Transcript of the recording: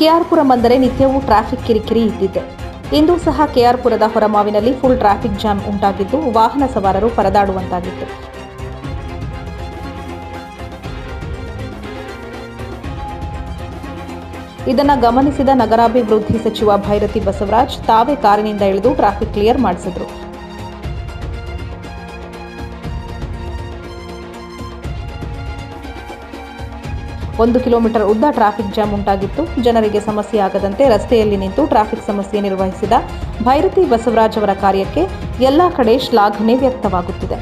ಕೆಆರ್ಪುರಂ ಅಂದರೆ ನಿತ್ಯವೂ ಟ್ರಾಫಿಕ್ ಕಿರಿಕಿರಿ ಇದ್ದಿದೆ. ಇಂದು ಸಹ ಕೆಆರ್ಪುರದ ಹೊರಮಾವಿನಲ್ಲಿ ಫುಲ್ ಟ್ರಾಫಿಕ್ ಜಾಮ್ ಉಂಟಾಗಿದ್ದು, ವಾಹನ ಸವಾರರು ಪರದಾಡುವಂತಾಗಿತ್ತು. ಇದನ್ನು ಗಮನಿಸಿದ ನಗರಾಭಿವೃದ್ಧಿ ಸಚಿವ ಭೈರತಿ ಬಸವರಾಜ್ ತಾವೇ ಕಾರಿನಿಂದ ಇಳಿದು ಟ್ರಾಫಿಕ್ ಕ್ಲಿಯರ್ ಮಾಡಿಸಿದ್ರು. ಒಂದು ಕಿಲೋಮೀಟರ್ ಉದ್ದ ಟ್ರಾಫಿಕ್ ಜಾಮ್ ಉಂಟಾಗಿತ್ತು. ಜನರಿಗೆ ಸಮಸ್ಯೆ ಆಗದಂತೆ ರಸ್ತೆಯಲ್ಲಿ ನಿಂತು ಟ್ರಾಫಿಕ್ ಸಮಸ್ಯೆ ನಿರ್ವಹಿಸಿದ ಭೈರತಿ ಬಸವರಾಜ್ ಅವರ ಕಾರ್ಯಕ್ಕೆ ಎಲ್ಲಾ ಕಡೆ ಶ್ಲಾಘನೆ ವ್ಯಕ್ತವಾಗುತ್ತಿದೆ.